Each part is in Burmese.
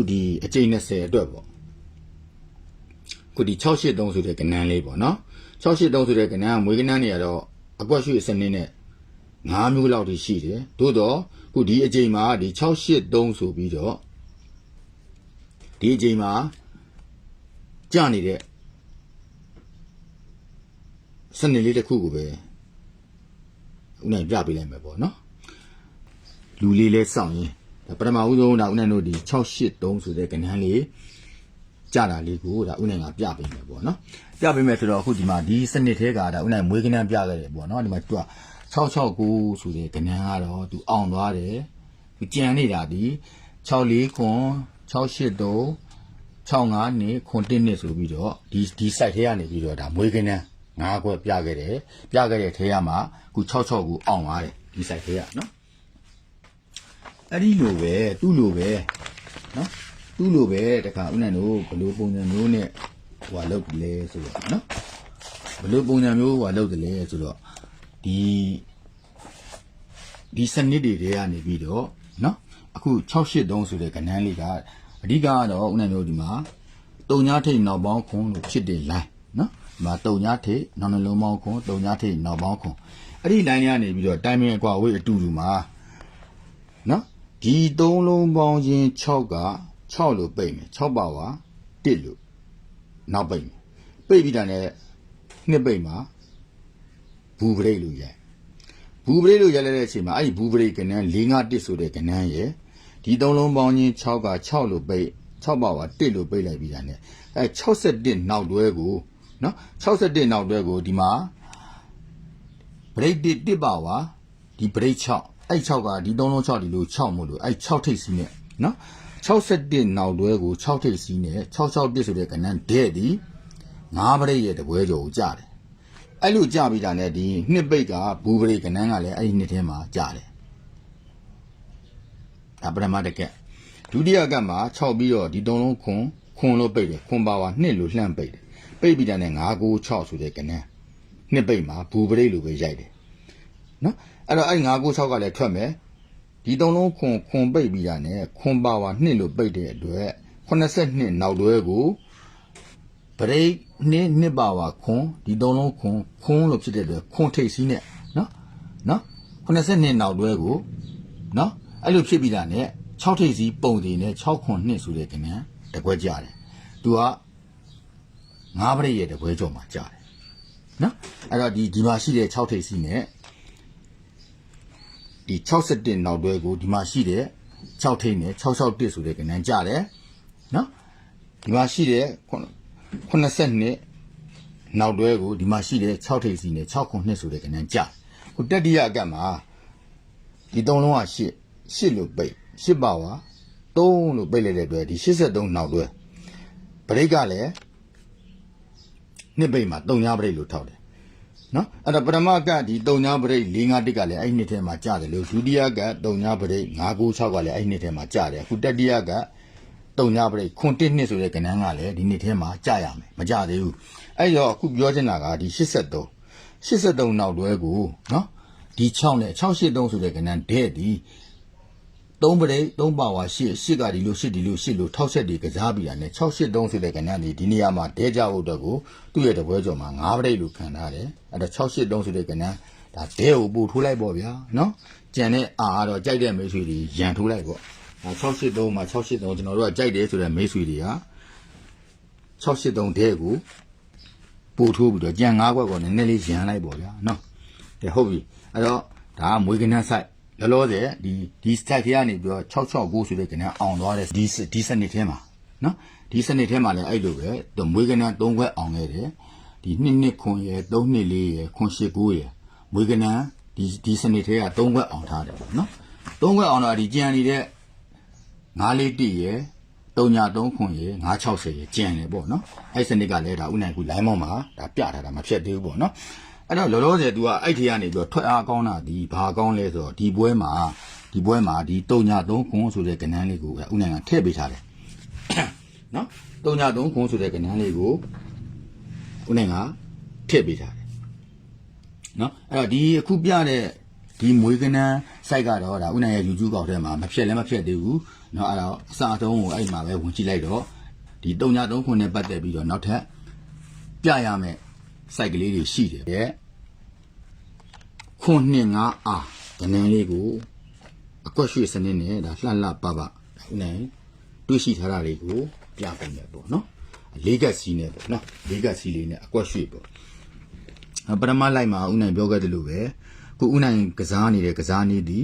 ခုဒီအကျိန်20အတွက်ပေါ့ခုဒီ683ဆိုတဲ့ကဏ္ဍလေးပေါ့နော်683ဆိုတဲ့ကဏ္ဍကမွေးကဏ္ဍနေရတော့အကွက်ရွှေ့စနစ်နဲ့5မျိုးလောက်ထိရှိတယ်သို့တော့ခုဒီအကျိန်မှာဒီ683ဆိုပြီးတော့ဒီအကျိန်မှာကြနေတဲ့စနစ်လေးတစ်ခုကိုပဲဦးနိုင်ပြပေးလိုက်မယ်ပေါ့နော်လူလေးလဲစောင့်ရင်ဒါ ပထမဦးဆုံးဒါဦးနိုင်တို့ဒီ683ဆိုတဲ့ကဏ္ဍလေးကြတာလေးကိုဒါဦးနိုင်ကပြပေးမယ်ပေါ့နော်ပြပေးမယ်ဆိုတော့အခုဒီမှာဒီစနစ်ထဲကဒါဦးနိုင်မွေးကဏ္ဍပြခဲ့တယ်ပေါ့နော်ဒီမှာသူက669ဆိုတဲ့ကဏ္ဍကတော့သူအောင်သွားတယ်သူကြံနေတာဒီ64ခွန်683 65နှစ်ခွန်1နှစ်ဆိုပြီးတော့ဒီဒီ site ထဲကနေပြီးတော့ဒါမွေးကဏ္ဍငါးခွက်ပြခဲ့တယ်ပြခဲ့တဲ့ထဲကမှအခု66ကိုအောင်သွားတယ်ဒီ site ထဲကနော် အဲ့ဒီလိုပဲသူ့လိုပဲနော်သူ့လိုပဲတခါဦးနိုင်တို့ဘလို့ပုံစံမျိုးနဲ့ဟိုဟာလုပ်တယ်လဲဆိုတော့နော်ဘလို့ပုံစံမျိုးဟိုဟာလုပ်တယ်လဲဆိုတော့ဒီဒီစနစ်တွေတွေကနေပြီးတော့နော်အခု683ဆိုတဲ့ကဏ္ဍလေးကအဓိကကတော့ဦးနိုင်တို့ဒီမှာတုံညာထိတ်နောက်ပေါင်းခွန်လို့ဖြစ်တဲ့ line နော်ဒီမှာတုံညာထိတ်နောက်နှလုံးပေါင်းခွန်တုံညာထိတ်နောက်ပေါင်းခွန်အဲ့ဒီ line လေးကနေပြီးတော့တိုင်ပင်အကွာဝေးအတူတူမှာနော် ဒီသုံးလုံးပေါင်းချင်း6က6လို့ပိတ်မယ်6ပါဝါ1လို့နောက်ပိတ်မယ်ပိတ်ပြီးတာနဲ့နှစ်ပိတ်မှာဘူးပရိတ်လို့ရိုက်ဘူးပရိတ်လို့ရိုက်လိုက်တဲ့အချိန်မှာအဲ့ဒီဘူးပရိတ်ကဏ္ဍ4 5 1ဆိုတဲ့ကဏ္ဍရဲ့ဒီသုံးလုံးပေါင်းချင်း6က6လို့ပိတ်6ပါဝါ1လို့ပိတ်လိုက်ပြီးတာနဲ့အဲ61နောက်တွဲကိုနော်61နောက်တွဲကိုဒီမှာဘရိတ်တစ်တစ်ပါဝါဒီဘရိတ်6 အဲ့6ကဒီ3လုံး6ဒီလို6မို့လို့အဲ့6ထိပ်စီးနဲ့နော်61နောက်တွဲကို6ထိပ်စီးနဲ့66တစ်ဆိုတဲ့ကဏ္ဍတဲ့ဒီ9ဘရိတ်ရဲ့တပွဲကျော်ကိုကြားတယ်အဲ့လိုကြားပြီးတာနဲ့ဒီနှစ်ပိတ်ကဘူးဘရိတ်ကဏ္ဍကလည်းအဲ့ဒီနှစ်ထဲမှာကြားတယ်ဒါပထမတစ်ကက်ဒုတိယကက်မှာ6ပြီးတော့ဒီ3လုံးခွန်ခွန်လို့ပိတ်တယ်ခွန်ပါဝါ2လို့လှမ်းပိတ်တယ်ပိတ်ပြီးတာနဲ့9 9 6ဆိုတဲ့ကဏ္ဍနှစ်ပိတ်မှာဘူပရိတ်လိုပဲရိုက်တယ် နော်အဲ့တော့အဲ့9 9 6ကလည်းထွက်မယ်ဒီသုံးလုံးခွန်ခွန်ပိတ်ပြီးတာ ਨੇ ခွန်ပါဝါနှစ်လိုပိတ်တဲ့အတွက်82နောက်တွဲကိုပရိတ်နှစ်နှစ်ပါဝါခွန်ဒီသုံးလုံးခွန်ခွန်လို့ဖြစ်တဲ့အတွက်ခွန်ထိတ်စီးနဲ့နော်နော်82နောက်တွဲကိုနော်အဲ့လိုဖြစ်ပြီးတာ ਨੇ 6ထိတ်စီးပုံစီနဲ့6ခွန်နှစ်ဆိုတဲ့ကဏ္ဍတကွဲကြတယ်သူက9ပရိတ်ရဲ့တကွဲကြော်မှာကြားတယ်နော်အဲ့တော့ဒီဒီမှာရှိတဲ့6ထိပ်စီးနဲ့ ဒီ61နောက်တွဲကိုဒီမှာရှိတဲ့6ထိပ်နဲ့661ဆိုတဲ့ကဏ္ဍကြတယ်နော်ဒီမှာရှိတဲ့82နောက်တွဲကိုဒီမှာရှိတဲ့6ထိပ်စီးနဲ့6ခုနှစ်ဆိုတဲ့ကဏ္ဍကြဟိုတတိယအကတ်မှာဒီသုံးလုံးက8 8လို့ပိတ်8ပါဝါ3လို့ပိတ်လိုက်တဲ့အတွက်ဒီ83နောက်တွဲဗရိတ်ကလည်းနှစ်ပိတ်မှာတုံညာပရိတ်လို့ထောက်တယ် နော်အဲ့တော့ပထမကဒီတုံညာပရိတ်၄၅တစ်ကလည်းအဲ့နှစ်ထဲမှာကျတယ်လို့ဒုတိယကတုံညာပရိတ်၅၉၆ကလည်းအဲ့နှစ်ထဲမှာကျတယ်အခုတတိယကတုံညာပရိတ်ခွန်တစ်နှစ်ဆိုတဲ့ကဏ္ဍကလည်းဒီနှစ်ထဲမှာကျရမယ်မကျသေးဘူးအဲ့တော့အခုပြောချင်တာကဒီ83 83နောက်တွဲကိုနော်ဒီ6နဲ့683ဆိုတဲ့ကဏ္ဍတဲ့ဒီ သုံးပရိတ်သုံးပါဝါရှစ်ရှစ်ကဒီလိုရှစ်ဒီလိုရှစ်လိုထောက်ဆက်တွေကစားပြီးတာနဲ့683ဆိုတဲ့ကဏ္ဍဒီဒီနေရာမှာဒဲကြဖို့အတွက်ကိုသူ့ရဲ့တပွဲကျော်မှာ9ပရိတ်လို့ခံထားတယ်အဲ့တော့683ဆိုတဲ့ကဏ္ဍဒါဒဲကိုပို့ထိုးလိုက်ပေါ့ဗျာနော်ကြံတဲ့အာကတော့ကြိုက်တဲ့မိတ်ဆွေတွေရန်ထိုးလိုက်ပေါ့ဒါ683မှာ683ကျွန်တော်တို့ကကြိုက်တယ်ဆိုတဲ့မိတ်ဆွေတွေက683ဒဲကိုပို့ထိုးပြီးတော့ကြံ9ခွက်ကိုနည်းနည်းလေးရန်လိုက်ပေါ့ဗျာနော်ကဲဟုတ်ပြီအဲ့တော့ဒါကမွေးကနန်းဆိုင် လောလောဆယ်ဒီဒီ stack ထဲကနေပြီးတော့669ဆိုတဲ့ကဏ္ဍအောင်သွားတယ်ဒီဒီစနစ်ထဲမှာနော်ဒီစနစ်ထဲမှာလည်းအဲ့လိုပဲသူမွေးကဏ္ဍ3ခွက်အောင်ခဲ့တယ်ဒီ2နှစ်ခွန်ရယ်3နှစ်4ရယ်ခွန်8 9ရယ်မွေးကဏ္ဍဒီဒီစနစ်ထဲက3ခွက်အောင်ထားတယ်ပေါ့နော်3ခွက်အောင်တော့ဒီကြံနေတဲ့9လေးတိရယ်3ညာ3ခွန်ရယ်960ရယ်ကြံတယ်ပေါ့နော်အဲ့စနစ်ကလည်းဒါဥနိုင်ကူ line မောင်းမှာဒါပြထားတာမဖြတ်သေးဘူးပေါ့နော် အဲ့တော့လောလောဆယ် तू ကအဲ့ထီကနေပြီးတော့ထွက်အားကောင်းတာဒီဘာကောင်းလဲဆိုတော့ဒီပွဲမှာဒီပွဲမှာဒီတုံညာ3ခွန်းဆိုတဲ့ကဏ္ဍလေးကိုဥနိုင်ငံထည့်ပေးထားတယ်နော်တုံညာ3ခွန်းဆိုတဲ့ကဏ္ဍလေးကိုဥနိုင်ငံထည့်ပေးထားတယ်နော်အဲ့တော့ဒီအခုပြတဲ့ဒီမွေးကဏ္ဍ site ကတော့ဒါဥနိုင်ငံရဲ့ YouTube ကောက်ထဲမှာမဖြက်လည်းမဖြက်သေးဘူးနော်အဲ့တော့အစားအသုံးကိုအဲ့မှာပဲဝင်ကြည့်လိုက်တော့ဒီတုံညာ3ခွန်းနဲ့ပတ်သက်ပြီးတော့နောက်ထပ်ပြရမယ် စိုက်ကလေးတွေရှိတယ်တဲ့ခွန်နှစ်ငါအားဒနန်းလေးကိုအကွက်ရွှေစနစ်နဲ့ဒါလှလှပပဥနိုင်တွေ့ရှိထားတာတွေကိုပြပေးမယ်ပေါ့နော်လေးကက်စီနဲ့ပေါ့နော်လေးကက်စီလေးနဲ့အကွက်ရွှေပေါ့ပထမလိုက်မှာဥနိုင်ပြောခဲ့တယ်လို့ပဲခုဥနိုင်ကစားနေတဲ့ကစားနည်းဒီ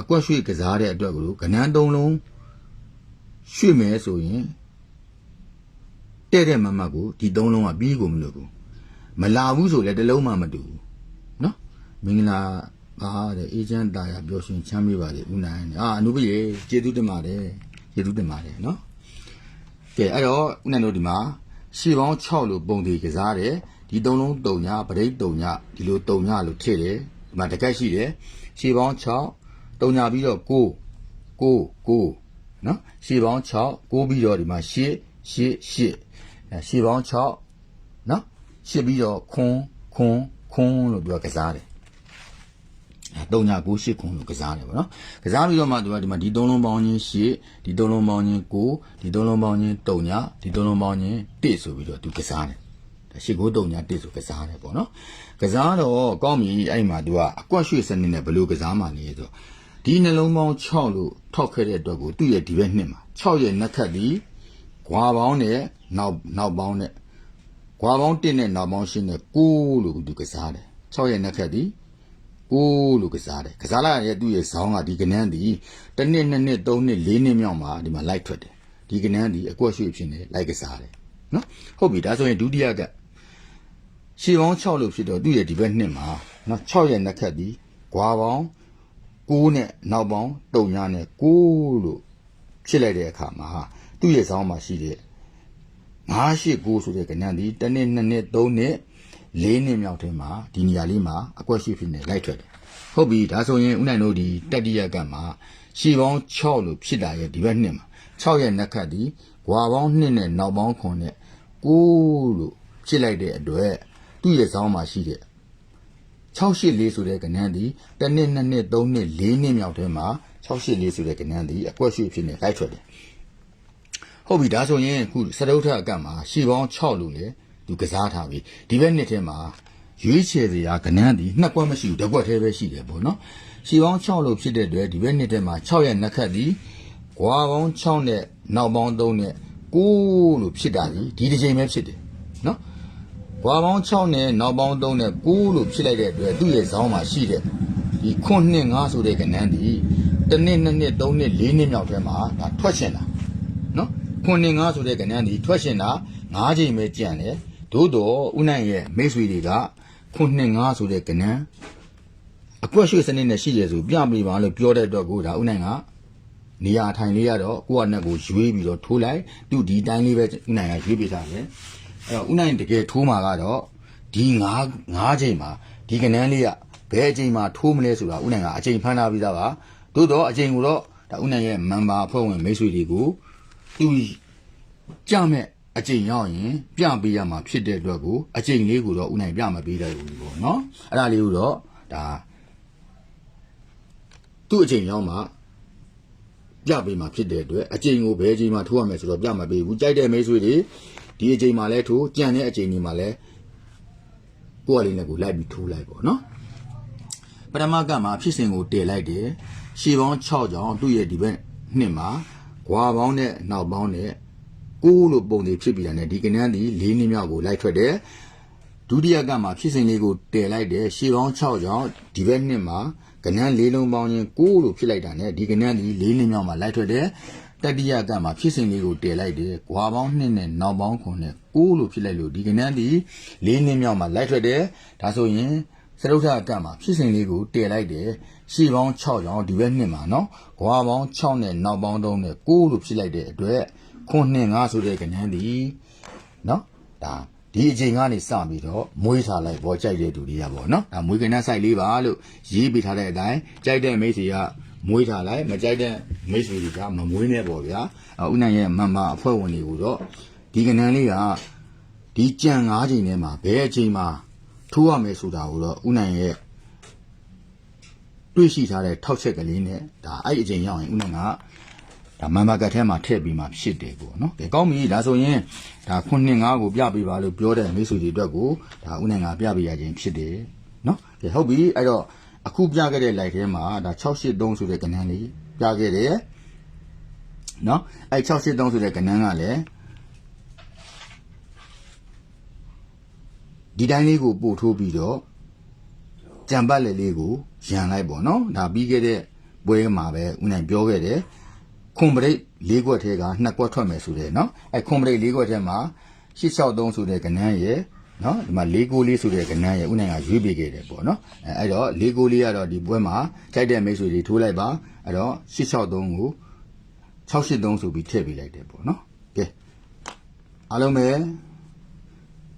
အကွက်ရွှေ့ကစားတဲ့အတွက်ကိုကနန်းသုံးလုံးရွှေ့မယ်ဆိုရင်တဲ့တဲ့မမတ်ကိုဒီသုံးလုံးကပြီးကုန်မလို့ဘူး မလာဘူးဆိုလည်းတစ်လုံးမှမတူဘူးနော်မင်္ဂလာပါတဲ့အေဂျင့်တာရပြောရှင်ချမ်းမြေပါလေဥနိုင်အာအနုပရေကျေးဇူးတင်ပါတယ်ကျေးဇူးတင်ပါတယ်နော်ကဲအဲ့တော့ဦးနိုင်တို့ဒီမှာရှေပေါင်း6လို့ပုံသေးကစားတယ်ဒီသုံးလုံးတုံညာပရိတ်တုံညာဒီလိုတုံညာလို့ထည့်တယ်ဒီမှာတကက်ရှိတယ်ရှေပေါင်း6တုံညာပြီးတော့9 9 9နော်ရှေပေါင်း6 9ပြီးတော့ဒီမှာ8 8 8အဲရှေပေါင်း6နော် 8ပြီးတော့ခွန်းခွန်းခွန်းလို့ပြောကစားတယ်တုံညာ9 8ခုလို့ကစားတယ်ဗောနော်ကစားပြီးတော့မှသူကဒီမှာဒီသုံးလုံးပေါင်းချင်း8ဒီသုံးလုံးပေါင်းချင်း9ဒီသုံးလုံးပေါင်းချင်းတုံညာဒီသုံးလုံးပေါင်းချင်း1ဆိုပြီးတော့သူကစားတယ်ဒါ8 9တုံညာ1ဆိုကစားတယ်ဗောနော်ကစားတော့ကောင်းပြီအဲ့မှာသူကအကွက်ရွှေ့စနစ်နဲ့ဘယ်လိုကစားမှလဲဆိုတော့ဒီနှလုံးပေါင်း6လို့ထောက်ခဲ့တဲ့အတွက်ကိုသူ့ရဲ့ဒီဘက်နှစ်မှာ6ရဲ့နှက်ခတ်ဒီကွာပေါင်းနဲ့နောက်နောက်ပေါင်းနဲ့ ကွာပေါင်း1နဲ့နောက်ပေါင်းရှင်းနဲ့9လို့သူကစားတယ်6ရဲ့နှက်ခတ်ဒီကိုလို့ကစားတယ်ကစားလိုက်ရဲ့သူ့ရဲ့ဇောင်းကဒီကနန်းဒီတစ်နှစ်နှစ်နှစ်သုံးနှစ်လေးနှစ်မြောက်မှာဒီမှာလိုက်ထွက်တယ်ဒီကနန်းဒီအကွက်ရွှေ့ဖြစ်နေလိုက်ကစားတယ်နော်ဟုတ်ပြီဒါဆိုရင်ဒုတိယကရှေပေါင်း6လို့ဖြစ်တော့သူ့ရဲ့ဒီဘက်နှစ်မှာနော်6ရဲ့နှစ်ခတ်ဒီဂွာပေါင်း9နဲ့နောက်ပေါင်းတုံညာနဲ့9လို့ဖြစ်လိုက်တဲ့အခါမှာသူ့ရဲ့ဇောင်းမှာရှိတဲ့ 989ဆိုတဲ့ကနန်းဒီတစ်နှစ်နှစ်နှစ်သုံးနှစ်လေးနှစ်မြောက်ထဲမှာဒီနေရာလေးမှာအကွက်ရှိဖြစ်နေလိုက်ထွက်တယ်ဟုတ်ပြီဒါဆိုရင်ဦးနိုင်တို့ဒီတတိယကမှာရှေပေါင်း6လို့ဖြစ်တာရဲ့ဒီဘက်နှစ်မှာ6ရဲ့နှစ်ခတ်ဒီဂွာပေါင်း2နဲ့နောက်ပေါင်း9နဲ့9လို့ဖြစ်လိုက်တဲ့အတွက်သူ့ရဲ့ဇောင်းမှာရှိတဲ့684ဆိုတဲ့ကဏ္ဍဒီတစ်နှစ်နှစ်နှစ်သုံးနှစ်လေးနှစ်မြောက်ထဲမှာ684ဆိုတဲ့ကဏ္ဍဒီအကွက်ရှိဖြစ်နေလိုက်ထွက်တယ် ဟုတ်ပြီဒါဆိုရင်အခုစတုထအကတ်မှာရှေပေါင်း6လို့လေသူကစားထားပြီဒီဘက်နှစ်ထဲမှာရွေးချယ်စရာကဏ္ဍဒီနှစ်ကွက်မရှိဘူးတစ်ကွက်သေးပဲရှိတယ်ပေါ့နော်ရှေပေါင်း6လို့ဖြစ်တဲ့အတွက်ဒီဘက်နှစ်ထဲမှာ6ရဲ့နှစ်ခတ်ဒီကွာပေါင်း6နဲ့နောက်ပေါင်း3နဲ့9လို့ဖြစ်တာဒီဒီတစ်ချိန်ပဲဖြစ်တယ်နော်ကွာပေါင်း6နဲ့နောက်ပေါင်း3နဲ့9လို့ဖြစ်လိုက်တဲ့အတွက်သူ့ရဲ့ဇောင်းမှာရှိတဲ့ဒီခွန်းနှစ်5ဆိုတဲ့ကဏ္ဍဒီတစ်နှစ်နှစ်နှစ်3နှစ်4နှစ်မြောက်ထဲမှာဒါထွက်ရှင်တာနော် ခွန်နေငါဆိုတဲ့ကဏ္ဍဒီထွက်ရှင်တာ၅ချိန်ပဲကြံတယ်သို့တော့ဥနိုင်ရဲ့မိတ်ဆွေတွေကခွန်နေငါဆိုတဲ့ကဏ္ဍအကွက်ရွှေစနစ်နဲ့ရှိရဆိုပြပြပါလို့ပြောတဲ့အတွက်ကိုဒါဥနိုင်ကနေရာထိုင်လေးရတော့ကိုယ့်အနက်ကိုရွေးပြီးတော့ထိုးလိုက်သူဒီတိုင်းလေးပဲဥနိုင်ကရွေးပေးထားတယ်အဲ့တော့ဥနိုင်တကယ်ထိုးမှာကတော့ဒီ၅၅ချိန်မှာဒီကဏ္ဍလေးကဘယ်အချိန်မှာထိုးမလဲဆိုတာဥနိုင်ကအချိန်ဖမ်းထားပြီးသားပါသို့တော့အချိန်ကိုတော့ဒါဥနိုင်ရဲ့မန်ပါအဖွဲ့ဝင်မိတ်ဆွေတွေကို သူကြမဲ့အကျိန်ရောက်ရင်ပြပေးရမှာဖြစ်တဲ့အတွက်ကိုအကျိန်လေးကိုတော့ဥနိုင်ပြမပေးတယ်ဘူးပေါ့နော်အဲ့ဒါလေးကိုတော့ဒါသူ့အကျိန်ရောက်မှာပြပေးမှာဖြစ်တဲ့အတွက်အကျိန်ကိုဘယ်အချိန်မှာထိုးရမယ်ဆိုတော့ပြမပေးဘူးကြိုက်တဲ့မိတ်ဆွေတွေဒီအချိန်မှာလဲထိုးကြံတဲ့အချိန်တွေမှာလဲကိုယ့်အလေးနဲ့ကိုလိုက်ပြီးထိုးလိုက်ပေါ့နော်ပထမကမှာဖြစ်စဉ်ကိုတည်လိုက်တယ်ရှေပေါင်း6ကြောင်သူ့ရဲ့ဒီဘက်နှစ်မှာ ဂွာပေါင်းနဲ့နောက်ပေါင်းနဲ့6လို့ပုံတွေဖြစ်ပြီးတာနဲ့ဒီကနန်းဒီ၄နှစ်မြောက်ကိုလိုက်ထွက်တယ်ဒုတိယကမှာဖြစ်စဉ်လေးကိုတည်လိုက်တယ်ရှေပေါင်း6ကြောင်ဒီဘက်နှစ်မှာကနန်း၄လုံးပေါင်းချင်း6လို့ဖြစ်လိုက်တာနဲ့ဒီကနန်းဒီ၄နှစ်မြောက်မှာလိုက်ထွက်တယ်တတိယကမှာဖြစ်စဉ်လေးကိုတည်လိုက်တယ်ဂွာပေါင်း2နဲ့နောက်ပေါင်း9နဲ့6လို့ဖြစ်လိုက်လို့ဒီကနန်းဒီ၄နှစ်မြောက်မှာလိုက်ထွက်တယ်ဒါဆိုရင်စရုပ်ထအကတ်မှာဖြစ်စဉ်လေးကိုတည်လိုက်တယ် ရှေပေါင်း6ကြောင်ဒီဘက်နှစ်မှာနော်ဂွာပေါင်း6နဲ့နောက်ပေါင်း3နဲ့9လို့ဖြစ်လိုက်တဲ့အတွက်ခွန်းနှစ်5ဆိုတဲ့ကဏ္ဍဒီနော်ဒါဒီအချိန်ကနေစပြီးတော့မွေးထားလိုက်ပေါ်ကြိုက်တဲ့သူတွေကပေါ့နော်ဒါမွေးကဏ္ဍဆိုင်လေးပါလို့ရေးပေးထားတဲ့အတိုင်းကြိုက်တဲ့မိတ်ဆွေကမွေးထားလိုက်မကြိုက်တဲ့မိတ်ဆွေတွေကမမွေးနဲ့ပေါ့ဗျာအဥနိုင်ရဲ့မမအဖွဲ့ဝင်တွေကိုတော့ဒီကဏ္ဍလေးကဒီကြံ၅ချိန်ထဲမှာဘယ်အချိန်မှာထိုးရမယ်ဆိုတာကိုတော့ဥနိုင်ရဲ့ တွေးရှိထားတဲ့ထောက်ချက်ကလေးနဲ့ဒါအဲ့အချိန်ရောက်ရင်ဦးနိုင်ကဒါမန်ဘာကတ်ထဲမှာထည့်ပြီးမှဖြစ်တယ်ပေါ့နော်။ကဲကောင်းပြီဒါဆိုရင်ဒါခုနှစ်ငါးကိုပြပေးပါလို့ပြောတဲ့မိတ်ဆွေတွေအတွက်ကိုဒါဦးနိုင်ကပြပေးရခြင်းဖြစ်တယ်နော်။ကဲဟုတ်ပြီအဲ့တော့အခုပြခဲ့တဲ့ light ထဲမှာဒါ683ဆိုတဲ့ကဏ္ဍလေးပြခဲ့တယ်နော်အဲ့683ဆိုတဲ့ကဏ္ဍကလည်းဒီတိုင်းလေးကိုပို့ထိုးပြီးတော့ကြံပတ်လေလေးကို ရန်လိုက်ပေါ့နော်ဒါပြီးခဲ့တဲ့ပွဲမှာပဲဦးနိုင်ပြောခဲ့တယ်ခွန်ပရိတ်၄ခွက်ထဲကနှစ်ခွက်ထွက်မယ်ဆိုတဲ့နော်အဲ့ခွန်ပရိတ်၄ခွက်ထဲမှာ863ဆိုတဲ့ကဏ္ဍရဲ့နော်ဒီမှာ၄ကိုလေးဆိုတဲ့ကဏ္ဍရဲ့ဦးနိုင်ကရွေးပေးခဲ့တယ်ပေါ့နော်အဲ့အဲ့တော့၄ကိုလေးကတော့ဒီပွဲမှာကြိုက်တဲ့မိတ်ဆွေတွေထိုးလိုက်ပါအဲ့တော့863ကို683ဆိုပြီးထည့်ပေးလိုက်တယ်ပေါ့နော်ကဲအားလုံးပဲ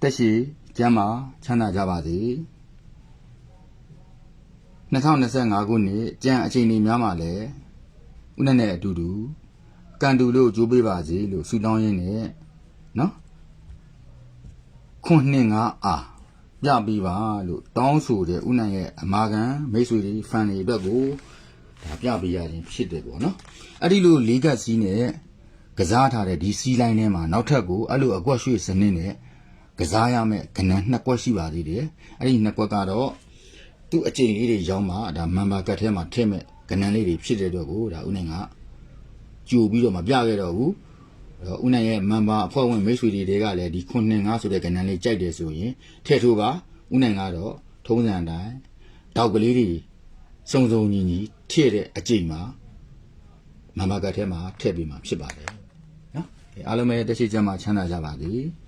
တက်ရှိကျမ်းမာချမ်းသာကြပါစေ 2025ခုနှစ်ကြံအချိန်ကြီးများမှာလဲဦးနဲ့နဲ့အတူတူကန်တူလို့ကြိုးပေးပါစေလို့ဆုတောင်းရင်းနဲ့နော်ခွန်းနှင်းငါအားပြပြီးပါလို့တောင်းဆိုတဲ့ဦးနိုင်ရဲ့အမာခံမိတ်ဆွေတွေဖန်တွေအတွက်ကိုဒါပြပေးရခြင်းဖြစ်တယ်ပေါ့နော်အဲ့ဒီလိုလေးကတ်စီးနဲ့ကစားထားတဲ့ဒီစီးလိုင်းထဲမှာနောက်ထပ်ကိုအဲ့လိုအကွက်ရွှေ့စနစ်နဲ့ကစားရမယ့်ကဏ္ဍနှစ်ကွက်ရှိပါသေးတယ်အဲ့ဒီနှစ်ကွက်ကတော့ သူ့အကျင့်လေးတွေရောင်းမှဒါမန်ဘာကတ်ထဲမှာထည့်မဲ့ကဏ္ဍလေးတွေဖြစ်တဲ့အတွက်ကိုဒါဦးနိုင်ကကြိုပြီးတော့မပြခဲ့တော့ဘူးအဲ့တော့ဦးနိုင်ရဲ့မန်ဘာအဖွဲ့ဝင်မိတ်ဆွေတွေတွေကလည်းဒီခုနှစ်ငါဆိုတဲ့ကဏ္ဍလေးကြိုက်တယ်ဆိုရင်ထည့်ထိုးပါဦးနိုင်ကတော့ထုံးစံအတိုင်းတောက်ကလေးတွေစုံစုံညီညီထည့်တဲ့အကျင့်မှာမန်ဘာကတ်ထဲမှာထည့်ပြီးမှဖြစ်ပါတယ်နော်အဲအားလုံးပဲတက်ရှိကြမှာချမ်းသာကြပါစေ။